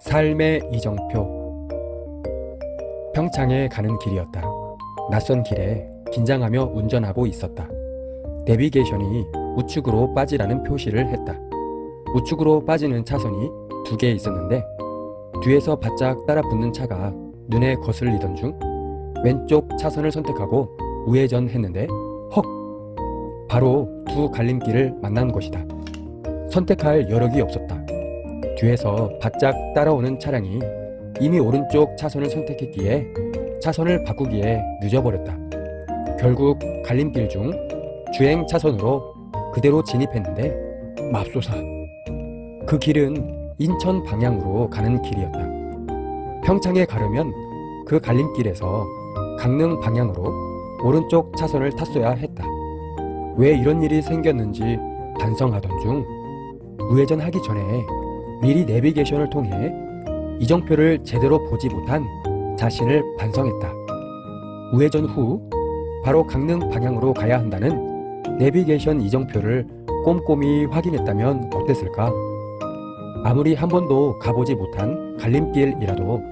삶의 이정표 평창에 가는 길이었다. 낯선 길에 긴장하며 운전하고 있었다. 내비게이션이 우측으로 빠지라는 표시를 했다. 우측으로 빠지는 차선이 두 개 있었는데 뒤에서 바짝 따라 붙는 차가 눈에 거슬리던 중 왼쪽 차선을 선택하고 우회전했는데 헉! 바로 두 갈림길을 만난 것이다. 선택할 여력이 없었다. 뒤에서 바짝 따라오는 차량이 이미 오른쪽 차선을 선택했기에 차선을 바꾸기에 늦어버렸다. 결국 갈림길 중 주행 차선으로 그대로 진입했는데 맙소사. 그 길은 인천 방향으로 가는 길이었다. 평창에 가려면 그 갈림길에서 강릉 방향으로 오른쪽 차선을 탔어야 했다. 왜 이런 일이 생겼는지 반성하던 중 우회전하기 전에 미리 내비게이션을 통해 이정표를 제대로 보지 못한 자신을 반성했다. 우회전 후 바로 강릉 방향으로 가야 한다는 내비게이션 이정표를 꼼꼼히 확인했다면 어땠을까? 아무리 한 번도 가보지 못한 갈림길이라도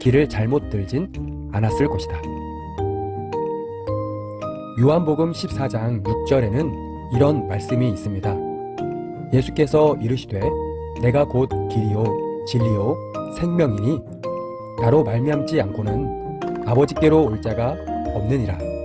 길을 잘못 들진 않았을 것이다. 요한복음 14장 6절에는 이런 말씀이 있습니다. 예수께서 이르시되 내가 곧 길이요 진리요 생명이니 나로 말미암지 않고는 아버지께로 올 자가 없느니라.